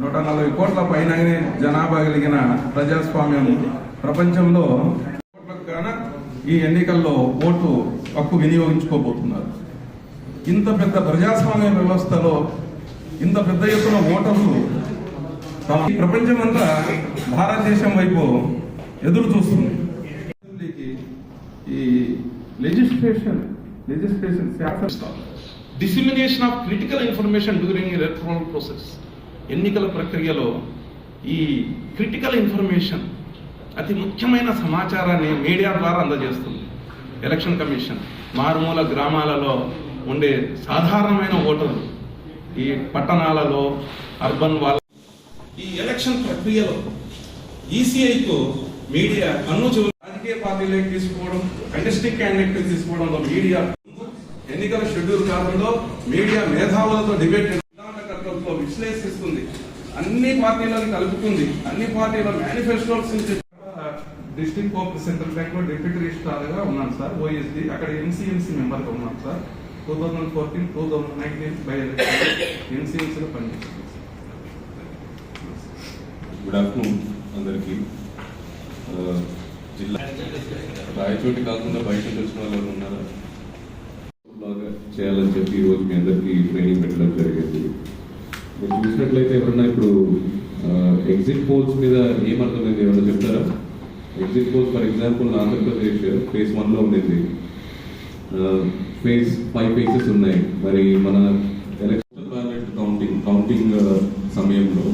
నూట నలభై కోట్ల పైన జనాభా కలిగిన ప్రజాస్వామ్యం ప్రపంచంలో ఈ ఎన్నికల్లో ఓటు హక్కు వినియోగించుకోబోతున్నారు. ఇంత పెద్ద ప్రజాస్వామ్య వ్యవస్థలో ఇంత పెద్ద ఎత్తున ఓటర్లు ప్రపంచమంతా భారతదేశం వైపు ఎదురు చూస్తుంది. ఈ legislation legislation dissemination of critical information during electronic process ఎన్నికల ప్రక్రియలో ఈ క్రిటికల్ ఇన్ఫర్మేషన్ అతి ముఖ్యమైన సమాచారాన్ని మీడియా ద్వారా అందజేస్తుంది. ఎలక్షన్ కమిషన్ మారుమూల గ్రామాలలో ఉండే సాధారణమైన ఓటర్లు ఈ పట్టణాలలో అర్బన్ వాళ్ళ ఈ ఎలక్షన్ ప్రక్రియలో ఈసీఐకు మీడియా అనుజు చెవు రాజకీయ పార్టీలకు తీసుకోవడం కంటెస్టింగ్ క్యాండిడేట్ తీసుకోవడంలో మీడియా ఎన్నికల షెడ్యూల్ కాలంలో మీడియా మేధావులతో డిబేట్ సిద్ధాంతకర్తలతో విశ్లేషిస్తుంది అన్ని పార్టీలను కలుపుతుంది. అన్ని పార్టీల మేనిఫెస్టోస్ నుంచి డిస్ట్రిక్ట్ కోఆపరేటివ్ సెంట్రల్ బ్యాంక్లో డిప్యూటీ రిజిస్ట్రార్గా ఉన్నాను సార్ ఓఎస్డి అక్కడ ఎంసీఎంసీ మెంబర్గా ఉన్నాను sir. Two thousand fourteen two thousand nineteen by MCMC లో పనిచేస్తాను గుడ్ ఆఫ్టర్నూన్ అందరికీ. జిల్లా రాయచోటి కాకుండా బయట వచ్చిన వాళ్ళు ఉన్నారా? బాగా చేయాలని చెప్పి ఈరోజు మీ అందరికీ ట్రైనింగ్ పెట్టడం జరిగింది. మీరు చూసినట్లయితే ఎవరన్నా ఇప్పుడు ఎగ్జిట్ పోల్స్ మీద ఏం ఏమన్నా చెప్తారా? Exit polls for example Andhra Pradesh phase వన్లో ఉండేది. ఫేజ్ ఫైవ్ ఫేసెస్ ఉన్నాయి. మరి మన ఎలక్షన్ బ్యాలెట్ కౌంటింగ్ కౌంటింగ్ సమయంలో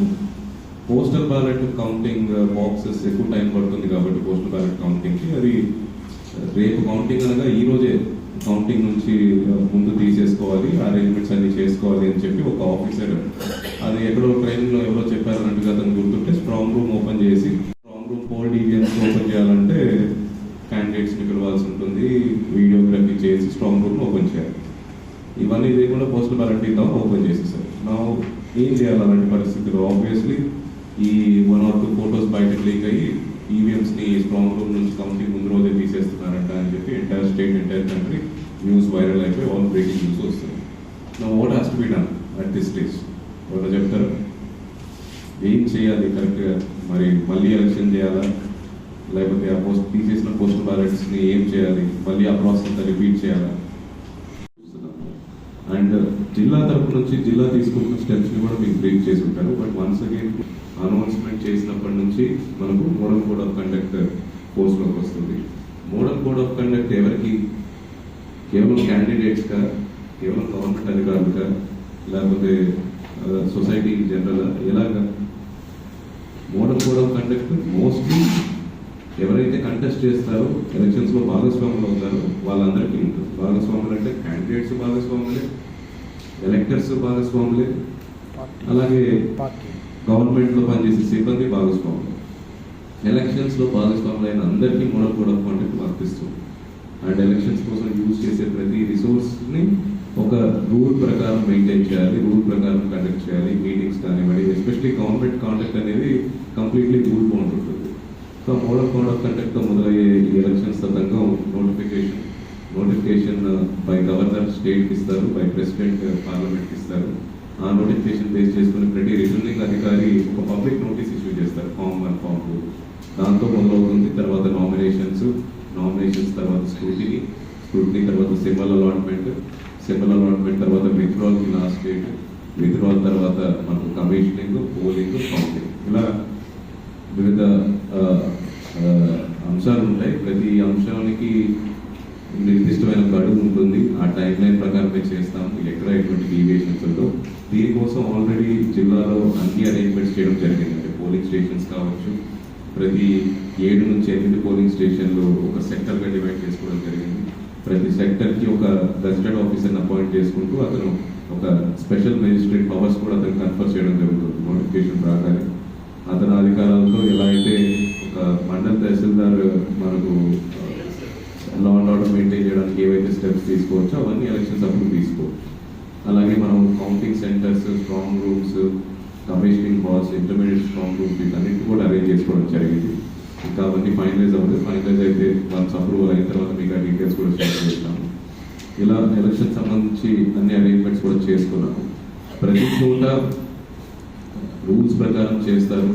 పోస్టల్ బ్యాలెట్ కౌంటింగ్ బాక్సెస్ ఎక్కువ టైం పడుతుంది కాబట్టి పోస్టల్ బ్యాలెట్ కౌంటింగ్కి అది రేపు కౌంటింగ్ అనగా ఈ రోజే కౌంటింగ్ నుంచి ముందు తీసేసుకోవాలి అరేంజ్మెంట్స్ అన్ని చేసుకోవాలి అని చెప్పి ఒక ఆఫీసర్ అది ఎక్కడో ట్రైనింగ్లో ఎవరో చెప్పారన్నట్టుగా అతను గుర్తుంటే స్ట్రాంగ్ రూమ్ ఓపెన్ చేసి strong room poll deviance open చేయాలంటే క్యాండిడేట్స్ని పిలవాల్సి ఉంటుంది. వీడియోగ్రఫీ చేసి స్ట్రాంగ్ రూమ్ ఓపెన్ చేయాలి. ఇవన్నీ లేకుండా పోస్టల్ బ్యాలెట్ ఇద్దాం ఓపెన్ చేసేసారు. నా ఏం చేయాలి అలాంటి పరిస్థితుల్లో? ఆబ్వియస్లీ ఈ వన్ ఆర్ టూ ఫోటోస్ బయటకు లీక్ అయ్యి ఈవీఎంస్ని స్ట్రాంగ్ రూమ్ నుంచి కంపెనీ ముందు రోజే తీసేస్తున్నారంట అని చెప్పి entire state entire country news viral అయిపోయి ఆల్ బ్రేకింగ్ న్యూస్ వస్తుంది. నా vote has to be done at this stage ఎవరో చెప్తారు? ఏం చేయాలి కరెక్ట్గా? మరి మళ్ళీ ఎలక్షన్ చేయాలా? లేకపోతే ఆ పోస్ట్ తీసేసిన పోస్టల్ బ్యాలెట్స్ని ఏం చేయాలి? మళ్ళీ ఆ ప్రాసెస్ రిపీట్ చేయాలా? అండ్ జిల్లా తరపు నుంచి జిల్లా తీసుకుంటున్న స్టెప్స్ని కూడా మీకు బ్రీఫ్ చేసి ఉంటారు. బట్ వన్స్ అగైన్ అనౌన్స్మెంట్ చేసినప్పటి నుంచి మనకు మోడల్ కోడ్ ఆఫ్ కండక్ట్ పోస్ట్లోకి వస్తుంది. మోడల్ కోడ్ ఆఫ్ కండక్ట్ ఎవరికి? కేవలం క్యాండిడేట్స్గా కేవలం గవర్నమెంట్ అధికారులుగా లేకపోతే సొసైటీ జనరల్ ఎలాగా? Model code of conduct mostly ఎవరైతే కంటెస్ట్ చేస్తారో ఎలక్షన్స్లో భాగస్వాములు అవుతారో వాళ్ళందరికీ ఉంటుంది. భాగస్వాములు అంటే క్యాండిడేట్స్ భాగస్వాములే ఎలక్టర్స్ భాగస్వాములే అలాగే గవర్నమెంట్లో పనిచేసే సిబ్బంది భాగస్వాములు. ఎలక్షన్స్లో భాగస్వాములైన అందరికీ మోడల్ కోడ్ ఆఫ్ కాండక్ట్ వర్తిస్తుంది. అండ్ ఎలక్షన్స్ కోసం యూజ్ చేసే ప్రతి రిసోర్స్ని ఒక రూల్ ప్రకారం మెయింటైన్ చేయాలి రూల్ ప్రకారం కండక్ట్ చేయాలి మీటింగ్స్ కానివ్వండి ఎస్పెషలీ గవర్నమెంట్ కాండక్ట్ అనేది కంప్లీట్లీ రూల్ బౌండ్ ఉంటుంది. So model code of conduct మొదలయ్యే ఈ ఎలక్షన్స్ సందర్భంగా నోటిఫికేషన్ నోటిఫికేషన్ బై గవర్నర్ స్టేట్కి ఇస్తారు బై ప్రెసిడెంట్ పార్లమెంట్కి ఇస్తారు. ఆ నోటిఫికేషన్ బేస్ చేసుకుని ప్రతి రిటర్నింగ్ అధికారి ఒక పబ్లిక్ నోటీస్ ఇష్యూ చేస్తారు ఫామ్ వన్ ఫామ్ టూ దాంతో మొదలవుతుంది తర్వాత నామినేషన్స్ నామినేషన్స్ తర్వాత స్క్రూటినీ స్క్రూటినీ తర్వాత సింబల్ అలాట్మెంట్ సెమినల్ పెట్టిన తర్వాత విత్డ్రాల్కి లాస్ట్ డేట్ విత్డ్రాల్ తర్వాత మనకు కమిషనింగ్ పోలింగ్ కౌంటింగ్ ఇలా వివిధ అంశాలు ఉంటాయి. ప్రతి అంశానికి నిర్దిష్టమైన గడువు ఉంటుంది. ఆ టైం లైన్ ప్రకారమే చేస్తాము. ఎక్కడ ఎటువంటి డీవియేషన్స్ ఉండవు దీనికోసం ఆల్రెడీ జిల్లాలో అన్ని అరేంజ్మెంట్స్ చేయడం జరిగింది. పోలింగ్ స్టేషన్స్ కావచ్చు ప్రతి ఏడు నుంచి ఎనిమిది పోలింగ్ స్టేషన్లు ఒక సెక్టర్గా డివైడ్ చేసుకోవడం జరిగింది. ప్రతి సెక్టర్కి ఒక గజెటెడ్ ఆఫీసర్ని అపాయింట్ చేసుకుంటూ అతను ఒక స్పెషల్ మెజిస్ట్రేట్ పవర్స్ కూడా అతను కన్ఫర్ చేయడం జరుగుతుంది నోటిఫికేషన్ రాగానే. అతని అధికారాలతో ఎలా అయితే ఒక మండల తహసీల్దార్ మనకు లా అండ్ ఆర్డర్ మెయింటైన్ చేయడానికి ఏవైతే స్టెప్స్ తీసుకోవచ్చో అవన్నీ ఎలక్షన్స్ అప్పుడు తీసుకోవచ్చు. అలాగే మనం counting centres strong rooms commissioning halls intermediate strong rooms వీటన్నిటి కూడా అరేంజ్ చేసుకోవడం జరిగింది. ఇంకా అవన్నీ ఫైనలైజ్ అవ్వలేదు. ఫైనలైజ్ అయితే వన్స్ అప్రూవల్ అయిన తర్వాత మీకు ఆ డీటెయిల్స్ కూడా షేర్ చేస్తాము. ఇలా ఎలక్షన్ సంబంధించి అన్ని అరేంజ్మెంట్స్ కూడా చేసుకున్నాము. ప్రతి చోట రూల్స్ ప్రకారం చేస్తారు.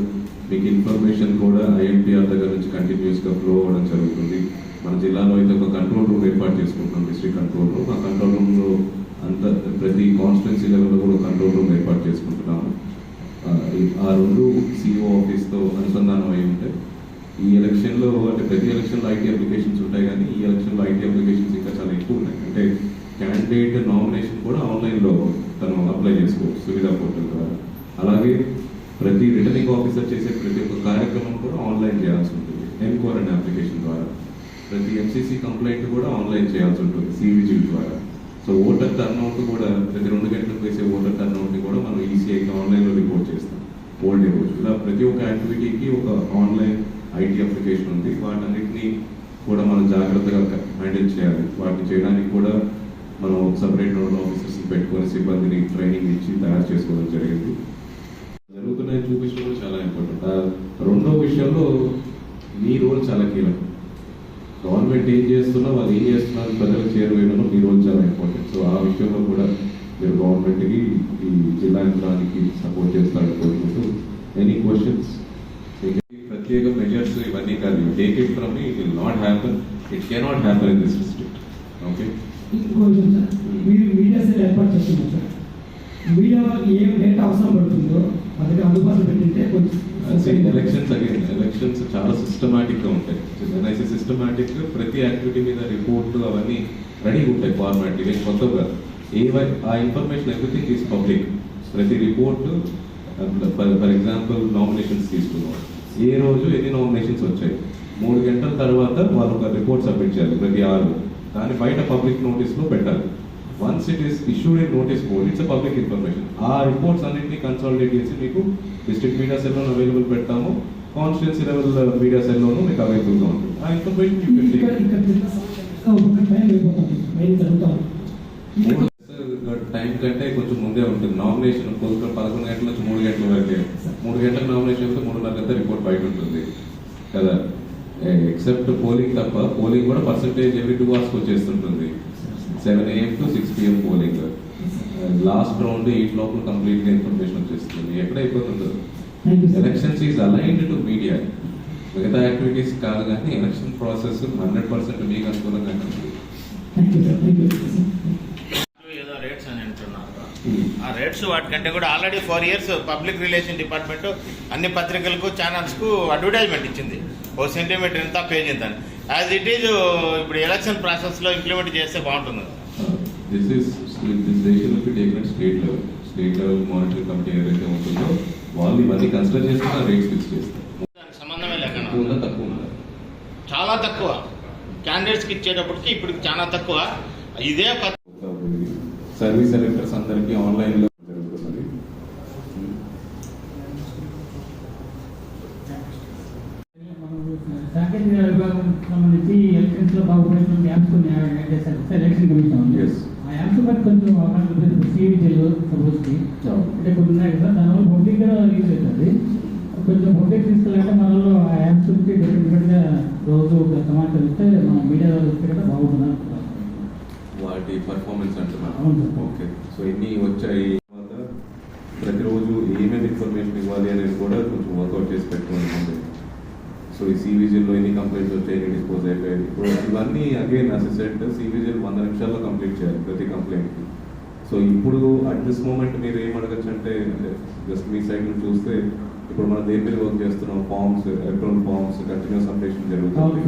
మీకు ఇన్ఫర్మేషన్ కూడా ఐఎంపీఆర్ దగ్గర నుంచి కంటిన్యూస్గా ఫ్లో అవ్వడం జరుగుతుంది. మన జిల్లాలో అయితే ఒక కంట్రోల్ రూమ్ ఏర్పాటు చేసుకుంటున్నాం డిస్ట్రిక్ట్ కంట్రోల్ రూమ్ ఆ కంట్రోల్ రూమ్లో అంత ప్రతి కాన్స్టిట్యున్సీ లెవెల్లో కూడా కంట్రోల్ రూమ్ ఏర్పాటు చేసుకుంటున్నాము. ఆ, రెండు సిఇఓ ఆఫీస్తో అనుసంధానం అయి ఉంటాయి ఈ ఎలక్షన్లో అంటే ప్రతి ఎలక్షన్లో ఐటీ అప్లికేషన్స్ ఉంటాయి కానీ ఈ ఎలక్షన్లో ఐటీ అప్లికేషన్స్ ఇంకా చాలా ఎక్కువ ఉన్నాయి. అంటే క్యాండిడేట్ నామినేషన్ కూడా ఆన్లైన్లో తను అప్లై చేసుకోవచ్చు సువిధా పోర్టల్ ద్వారా. అలాగే ప్రతి రిటర్నింగ్ ఆఫీసర్ చేసే ప్రతి ఒక్క కార్యక్రమం కూడా ఆన్లైన్ చేయాల్సి ఉంటుంది. ఎన్కోర్ అనే అప్లికేషన్ ద్వారా. ప్రతి ఎంసీసీ కంప్లైంట్ కూడా ఆన్లైన్ చేయాల్సి ఉంటుంది సివిజిల్ ద్వారా. సో ఓటర్ టర్న్అవుట్ కూడా ప్రతి రెండు గంటలకు వేసే ఓటర్ టర్న్అవుట్ని కూడా మనం ఈసీఐకి ఆన్లైన్లో రిపోర్ట్ చేస్తాం. ఓల్డ్ డే రోజు. ఇలా ప్రతి ఒక్క యాక్టివిటీకి ఒక ఆన్లైన్ ఐటీ అప్లికేషన్ ఉంది. వాటన్నిటినీ కూడా మనం జాగ్రత్తగా హ్యాండిల్ చేయాలి. వాటిని చేయడానికి కూడా మనం సపరేట్ నోడల్ ఆఫీసర్స్ పెట్టుకొని సిబ్బందిని ట్రైనింగ్ ఇచ్చి తయారు చేసుకోవడం జరిగింది. జరుగుతున్నాయి చూపించడం కూడా చాలా ఇంపార్టెంట్. రెండో విషయంలో మీ రోల్ చాలా కీలకం. గవర్నమెంట్ ఏం చేస్తున్నా వాళ్ళు ఏం చేస్తున్నారు ప్రజలకు చేరువేయడంలో మీ రోల్ చాలా ఇంపార్టెంట్. సో ఆ విషయంలో కూడా మీరు గవర్నమెంట్కి ఈ జిల్లా యంత్రానికి సపోర్ట్ చేస్తారని కోరుకుంటూ ఎనీ క్వశ్చన్స్ కాదు ఓకే ఇంకొంచెం సార్ మీరు మీడియా సెల్ ఏర్పాటు చేస్తున్నారు సార్. మీడియా వాళ్ళకి ఏం డేటా అవసరం పడుతుందో మన దగ్గర అందుబాటులో పెట్టింటే కొంచెం ఎలక్షన్స్ అగైన్ ఎలక్షన్స్ చాలా సిస్టమాటిక్గా ఉంటాయి. ఎన్ఐసి సిస్టమాటిక్ ప్రతి యాక్టివిటీ మీద రిపోర్ట్ అవన్నీ రెడీగా ఉంటాయి ఫార్మాట్ ఇవి కొత్తగా. ఏ ఆ ఇన్ఫర్మేషన్ ఎవ్రీథింగ్ ఈస్ పబ్లిక్ ప్రతి రిపోర్ట్ ఫర్ ఎగ్జాంపుల్ నామినేషన్స్ తీసుకున్నాం. ఏ రోజు ఎన్ని నామినేషన్స్ వచ్చాయి? మూడు గంటల తర్వాత వాళ్ళు ఒక రిపోర్ట్ సబ్మిట్ చేయాలి ప్రతి ఆరు. దాన్ని బయట పబ్లిక్ నోటీస్లో పెట్టాలి. Once it is issued in notice board it's public information ఆ రిపోర్ట్స్ అన్నింటినీ కన్సాలిడేట్ చేసి మీకు డిస్ట్రిక్ట్ మీడియా సెల్లో అవైలబుల్ పెడతాము. కాన్స్టిట్యున్సీ లెవెల్ మీడియా సెల్లోనూ మీకు అవైలబుల్గా ఉంటుంది. ఆ ఇన్ఫర్మేషన్ టైం కంటే కొంచెం ముందే ఉంటుంది. నామినేషన్ పొద్దున పదకొండు గంటల నుంచి మూడు గంటల వరకే. మూడు గంటల నామినేషన్ అయితే మూడున్నర గంట రిపోర్ట్ బయట ఉంటుంది. కదా? ఎక్సెప్ట్ పోలింగ్ తప్ప పోలింగ్ కూడా పర్సంటేజ్ ఎవ్రీ టూ అవర్స్కి వచ్చేస్తుంటుంది. Seven AM to six PM polling last round eight లోపల కంప్లీట్గా ఇన్ఫర్మేషన్ వచ్చేస్తుంది. ఎక్కడ అయిపోతుందో. Elections is aligned to media మిగతా యాక్టివిటీస్ కాదు కానీ ఎలక్షన్ ప్రాసెస్ హండ్రెడ్ పర్సెంట్ మీకు అనుకూలంగా ఉంటుంది thank you sir thank you ఏదో రేట్స్ అని అంటున్నారు ఆ రేట్స్ వాటికంటే కూడా already four years public relation department అన్ని పత్రికలకు ఛానల్స్కు అడ్వర్టైజ్మెంట్ ఇచ్చింది. ఓ సెంటీమీటర్ ఇంత పేజ్ ఇంత అని యాజ్ ఇట్ ఈజ్ ఇప్పుడు ఎలక్షన్ ప్రాసెస్లో ఇంప్లిమెంట్ చేస్తే బాగుంటుంది. This is this decision be taken state level state level monitoring committee ఏదైతే ఉంటుందో వాళ్ళు ఇవన్నీ కన్సిడర్ చేసుకుని రేట్స్ ఫిక్స్ చేస్తారు. దానికి సంబంధమే లేకుండా. ఎక్కువ ఉందా తక్కువ ఉందా? చాలా తక్కువ. క్యాండిడేట్స్కి ఇచ్చేటప్పటికి ఇప్పుడు చాలా తక్కువ. ఇదే సర్వీస్ సెలెక్టర్స్ అందరికీ ఆన్లైన్లో జరుగుతున్నది సంబంధించి యాప్స్ కొన్ని యాడ్ చేశారు సార్ ఎలక్షన్ కమిషన్ ఉంది. Yes. ఆ యాప్స్ బట్టి కొంచెం అవకాశం సివి జైలు సపోజ్కి అంటే కొన్ని ఉన్నాయి కదా దానివల్ల పబ్లిక్ కూడా యూజ్ అవుతుంది కొంచెం పబ్లిక్ తీసుకెళ్ళాలంటే మనలో ఆ యాప్స్ గురించి డిఫరెంట్ డిఫరెంట్గా రోజు ఒక సమాచారం ఇస్తే మన మీడియా వాళ్ళు బాగుంటుంది. వాటి పర్ఫార్మెన్స్ సార్. ఓకే సో ఎన్ని వచ్చాయి? తర్వాత ప్రతిరోజు ఏమేమి ఇన్ఫర్మేషన్ ఇవ్వాలి అనేది కూడా కొంచెం వర్కౌట్ చేసి పెట్టుకోండి. ముందు సో ఈ సివిజిల్లో ఎన్ని కంప్లైంట్స్ వచ్చాయి ఎన్ని డిస్పోజ్ అయిపోయాయి? ఇప్పుడు ఇవన్నీ అగైన్ అసిస్టెంట్ సివిజిల్ వంద నిమిషాల్లో కంప్లీట్ చేయాలి ప్రతి కంప్లైంట్కి సో ఇప్పుడు అట్ దిస్ మూమెంట్ మీరు ఏం అడగచ్చు అంటే జస్ట్ మీ సైడ్ నుంచి చూస్తే ఇప్పుడు మనం దేని మీద వర్క్ చేస్తున్నాం? Forms electronic forms continuous updation జరుగుతుంది.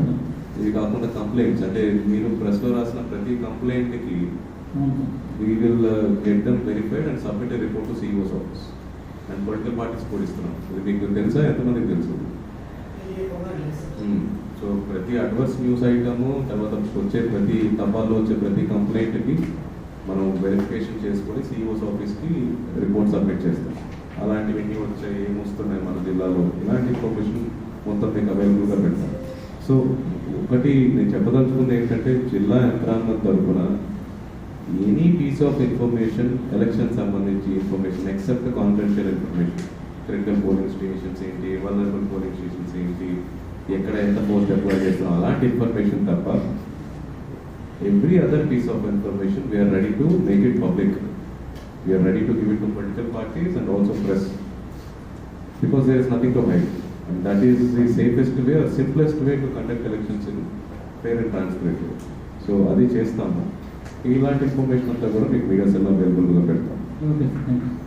ఇది కాకుండా కంప్లైంట్స్ అంటే మీరు ప్రెస్లో రాసిన ప్రతి కంప్లైంట్కి uh, get them verified and submit a report to CEO's office. And political parties కూడా ఇస్తున్నాం ఇది మీకు తెలుసా? ఎంతమందికి తెలుసు? సో ప్రతి అడ్వర్స్ న్యూస్ ఐటమ్ తర్వాత వచ్చే ప్రతి తపాల్లో వచ్చే ప్రతి కంప్లైంట్కి మనం వెరిఫికేషన్ చేసుకొని సిఇఓస్ ఆఫీస్కి రిపోర్ట్ సబ్మిట్ చేస్తాం. అలాంటివి ఎన్ని వచ్చాయి ఏమి వస్తున్నాయి మన జిల్లాలో? ఇలాంటి ఇన్ఫర్మేషన్ మొత్తం మీకు అవైలబుల్గా పెడతాం. సో ఒకటి నేను చెప్పదలుచుకుంది ఏంటంటే జిల్లా యంత్రాంగం తరఫున any piece of information election సంబంధించి information except confidential information critical polling stations ఏంటి వల్నరబుల్ పోలింగ్ స్టేషన్స్ ఏంటి ఎక్కడ ఎంత పోస్ట్ అప్లై చేస్తున్నాం అలాంటి ఇన్ఫర్మేషన్ తప్ప every other piece of information we're ready to make it public we're ready to give it to political parties and also press because there is nothing to hide. And that is the safest way or simplest way to conduct elections in fair and transparent way. So అది చేస్తాము ఇలాంటి information అంతా కూడా మీకు media cell అవైలబుల్గా పెడతాం okay thank you